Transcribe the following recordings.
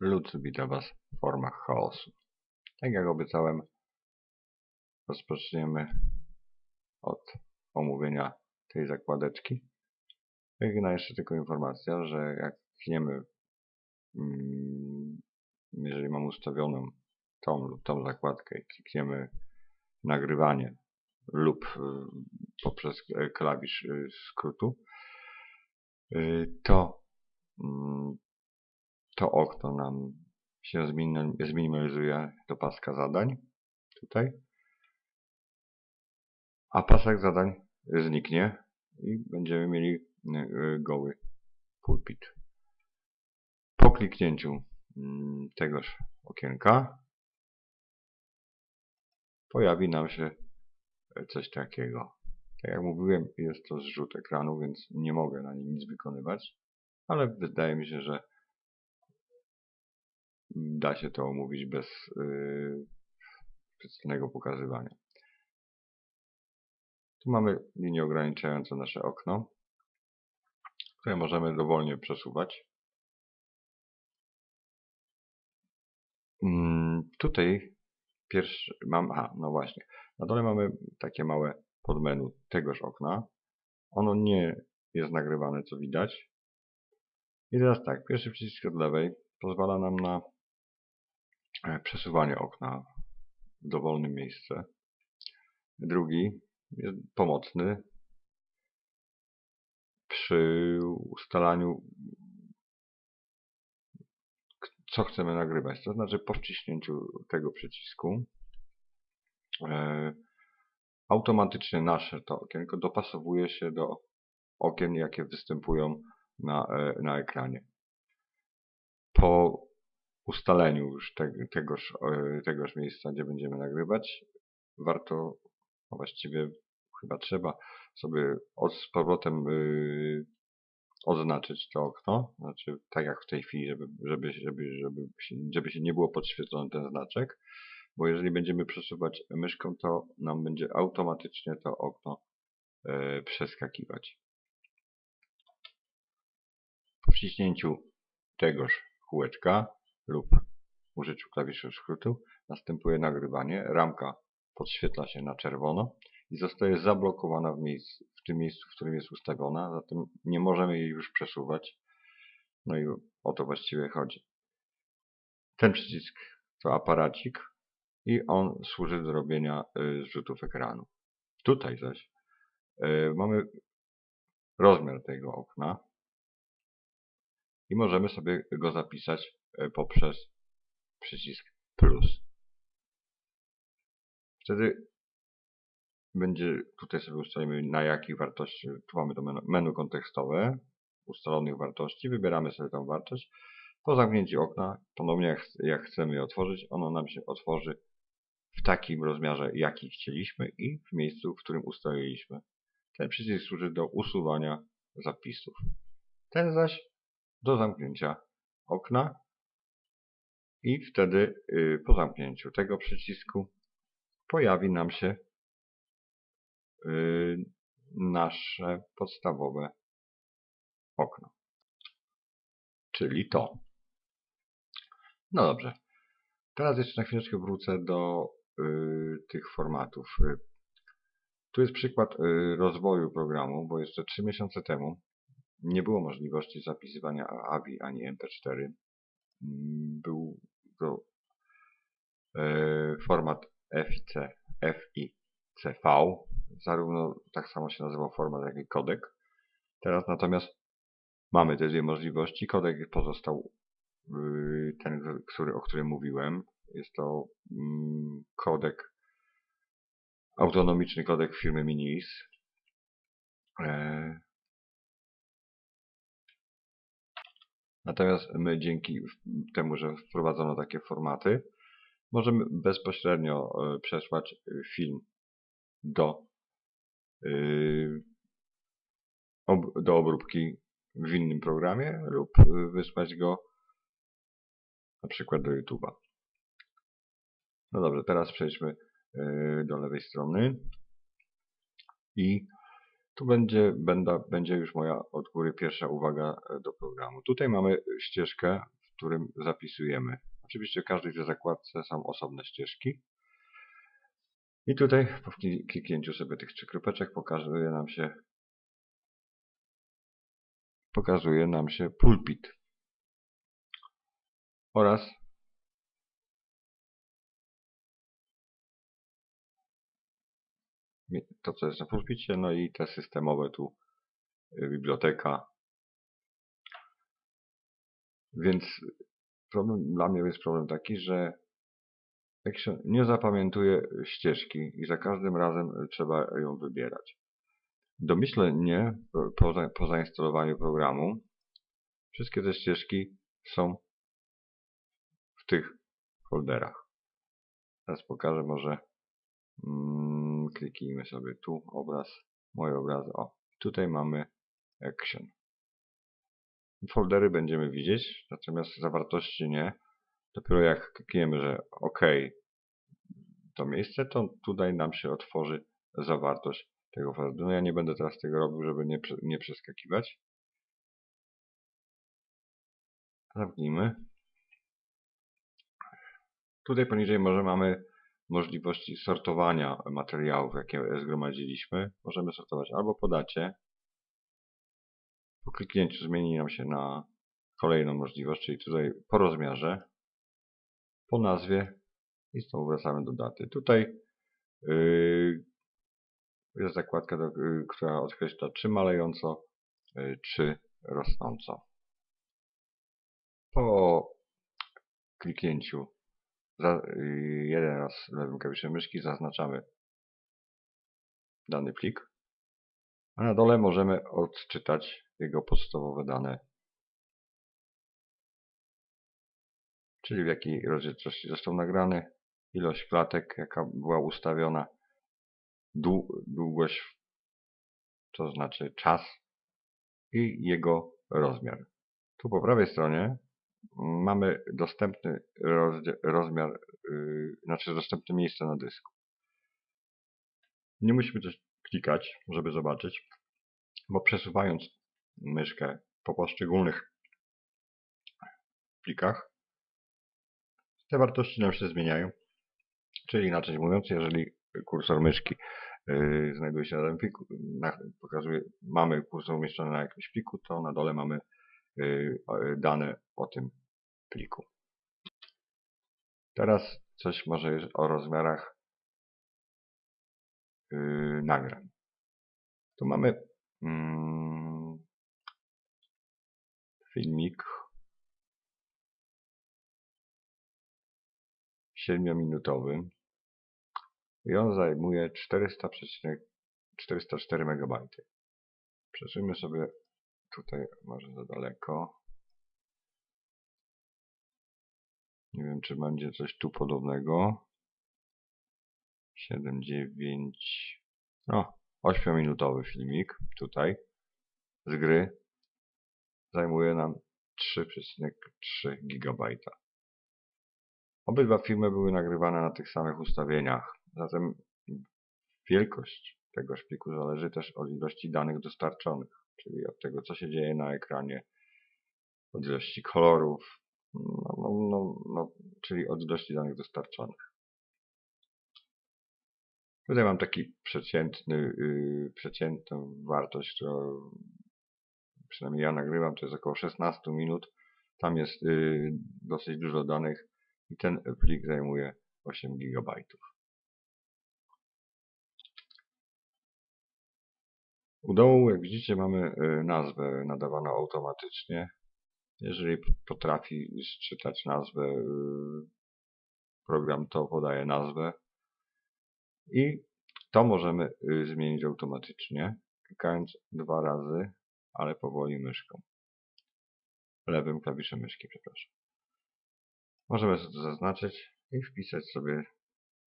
Lud wita Was w formach chaosu. Tak jak obiecałem, rozpoczniemy od omówienia tej zakładeczki. Jedna jeszcze tylko informacja, że jak klikniemy, mm, jeżeli mam ustawioną tą lub tą zakładkę i klikniemy nagrywanie lub y, poprzez klawisz y, skrótu, y, to mm, to okno nam się zminimalizuje do paska zadań tutaj, a pasek zadań zniknie i będziemy mieli y, goły pulpit. Po kliknięciu mm, tegoż okienka pojawi nam się coś takiego. Tak jak mówiłem, jest to zrzut ekranu, więc nie mogę na nim nic wykonywać, ale wydaje mi się, że da się to omówić bez yy, przedstawionego pokazywania. Tu mamy linię ograniczającą nasze okno, które możemy dowolnie przesuwać. Mm, tutaj pierwszy mam, aha, no właśnie, na dole mamy takie małe podmenu tegoż okna. Ono nie jest nagrywane, co widać. I teraz tak, pierwszy przycisk od lewej pozwala nam na przesuwanie okna w dowolne miejsce. Drugi jest pomocny przy ustalaniu co chcemy nagrywać. To znaczy po wciśnięciu tego przycisku e, automatycznie nasze to okienko dopasowuje się do okien, jakie występują na, e, na ekranie. Po ustaleniu już te, tegoż, e, tegoż miejsca, gdzie będziemy nagrywać, warto, a właściwie chyba trzeba sobie od, z powrotem yy, oznaczyć to okno, znaczy tak jak w tej chwili, żeby, żeby, żeby, żeby, się, żeby się nie było podświetlony ten znaczek, bo jeżeli będziemy przesuwać myszką, to nam będzie automatycznie to okno yy, przeskakiwać. Po wciśnięciu tegoż kółeczka lub użyciu klawiszy skrótu następuje nagrywanie. Ramka podświetla się na czerwono i zostaje zablokowana w, miejscu, w tym miejscu, w którym jest ustawiona, zatem nie możemy jej już przesuwać. No i o to właściwie chodzi. Ten przycisk to aparacik i on służy do robienia y, zrzutów ekranu. Tutaj zaś y, mamy rozmiar tego okna i możemy sobie go zapisać poprzez przycisk plus. Wtedy będzie, tutaj sobie ustalimy na jakich wartości, tu mamy to menu, menu kontekstowe, ustalonych wartości, wybieramy sobie tą wartość. Po zamknięciu okna, ponownie jak, jak chcemy je otworzyć, ono nam się otworzy w takim rozmiarze, jaki chcieliśmy i w miejscu, w którym ustaliliśmy. Ten przycisk służy do usuwania zapisów. Ten zaś do zamknięcia okna i wtedy y, po zamknięciu tego przycisku pojawi nam się y, nasze podstawowe okno. Czyli to. No dobrze. Teraz jeszcze na chwileczkę wrócę do y, tych formatów. Tu jest przykład rozwoju programu, bo jeszcze 3 miesiące temu nie było możliwości zapisywania AVI ani MP4. Mm, był to e, format FIC, FICV, zarówno tak samo się nazywał format, jak i kodek. Teraz natomiast mamy te dwie możliwości. Kodek pozostał y, ten, który, o którym mówiłem. Jest to mm, kodek, autonomiczny kodek firmy Minis. Natomiast my dzięki temu, że wprowadzono takie formaty, możemy bezpośrednio e, przesłać e, film do, e, do obróbki w innym programie lub wysłać go na przykład do YouTube'a. No dobrze, teraz przejdźmy do lewej strony i tu będzie, będzie już moja od góry pierwsza uwaga e, do programu. Tutaj mamy ścieżkę którym zapisujemy. Oczywiście w każdej tej zakładce są osobne ścieżki. I tutaj po kliknięciu sobie tych trzy kropeczek pokazuje nam się pokazuje nam się pulpit oraz to, co jest na pulpicie, no i te systemowe tu y, biblioteka. Więc problem dla mnie jest problem taki, że Action nie zapamiętuje ścieżki i za każdym razem trzeba ją wybierać. Domyślnie po, po zainstalowaniu programu wszystkie te ścieżki są w tych folderach. Teraz pokażę może mm, kliknijmy sobie tu obraz, mój obraz, o tutaj mamy Action. Foldery będziemy widzieć, natomiast zawartości nie. Dopiero jak klikniemy, że OK to miejsce, to tutaj nam się otworzy zawartość tego folderu. No ja nie będę teraz tego robił, żeby nie, nie przeskakiwać. Zamknijmy. Tutaj poniżej może mamy możliwości sortowania materiałów, jakie zgromadziliśmy. Możemy sortować albo po dacie. Po kliknięciu zmieni nam się na kolejną możliwość, czyli tutaj po rozmiarze, po nazwie i znowu wracamy do daty. Tutaj yy, jest zakładka, do, yy, która określa czy malejąco, yy, czy rosnąco. Po kliknięciu za, yy, jeden raz lewym klawiszem myszki zaznaczamy dany plik, a na dole możemy odczytać jego podstawowe dane, czyli w jakiej rozdzielczości został nagrany, ilość klatek, jaka była ustawiona, długość, to znaczy czas i jego rozmiar. Tu po prawej stronie mamy dostępny rozmiar, yy, znaczy dostępne miejsce na dysku. Nie musimy też klikać, żeby zobaczyć, bo przesuwając myszkę po poszczególnych plikach, te wartości nam się zmieniają. Czyli inaczej mówiąc, jeżeli kursor myszki yy, znajduje się na danym pliku, na, pokazuje, mamy kursor umieszczony na jakimś pliku, to na dole mamy dane o tym pliku. Teraz coś może o rozmiarach yy, nagrań. Tu mamy mm, filmik 7-minutowy i on zajmuje 400,404 MB. Przesuńmy sobie tutaj może za daleko. Nie wiem, czy będzie coś tu podobnego. 7, 9. No, 8-minutowy filmik tutaj z gry zajmuje nam 3,3 GB. Obydwa filmy były nagrywane na tych samych ustawieniach, zatem wielkość tego szpiku zależy też od ilości danych dostarczonych, czyli od tego, co się dzieje na ekranie, od ilości kolorów, no, no, no, no czyli od ilości danych dostarczonych. Tutaj mam taki przeciętny, yy, przeciętną wartość, którą przynajmniej ja nagrywam, to jest około 16 minut. Tam jest yy, dosyć dużo danych i ten plik zajmuje 8 GB. U dołu, jak widzicie, mamy y, nazwę nadawaną automatycznie. Jeżeli potrafi czytać nazwę, y, program to podaje nazwę i to możemy y, zmienić automatycznie, klikając dwa razy, ale powoli myszką. Lewym klawiszem myszki, przepraszam. Możemy sobie to zaznaczyć i wpisać sobie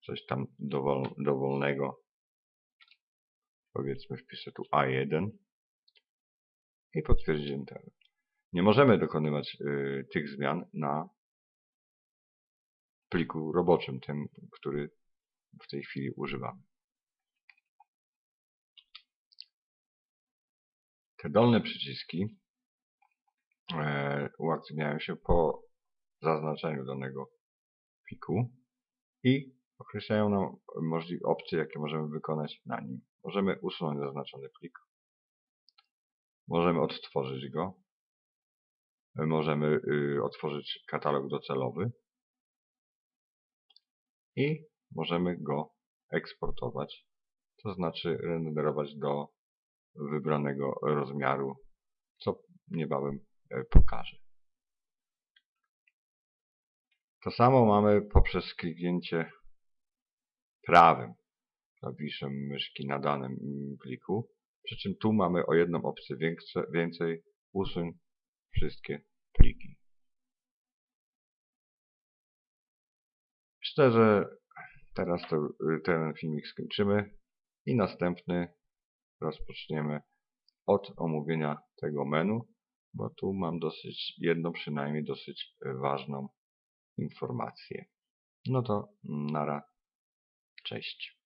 coś tam dowol, dowolnego. Powiedzmy wpiszę tu A1 i potwierdzić Enter. Nie możemy dokonywać y, tych zmian na pliku roboczym, tym, który w tej chwili używamy. Te dolne przyciski e, uaktywniają się po zaznaczeniu danego pliku i określają nam możliwe opcje, jakie możemy wykonać na nim. Możemy usunąć zaznaczony plik, możemy odtworzyć go, możemy y, otworzyć katalog docelowy i możemy go eksportować, to znaczy renderować do wybranego rozmiaru, co niebawem e, pokażę. To samo mamy poprzez kliknięcie prawym klawiszem myszki na danym pliku, przy czym tu mamy o jedną opcję więcej, usuń wszystkie pliki. Myślę, że teraz to, ten filmik skończymy i następny rozpoczniemy od omówienia tego menu, bo tu mam dosyć, jedną przynajmniej dosyć ważną informację. No to nara, cześć.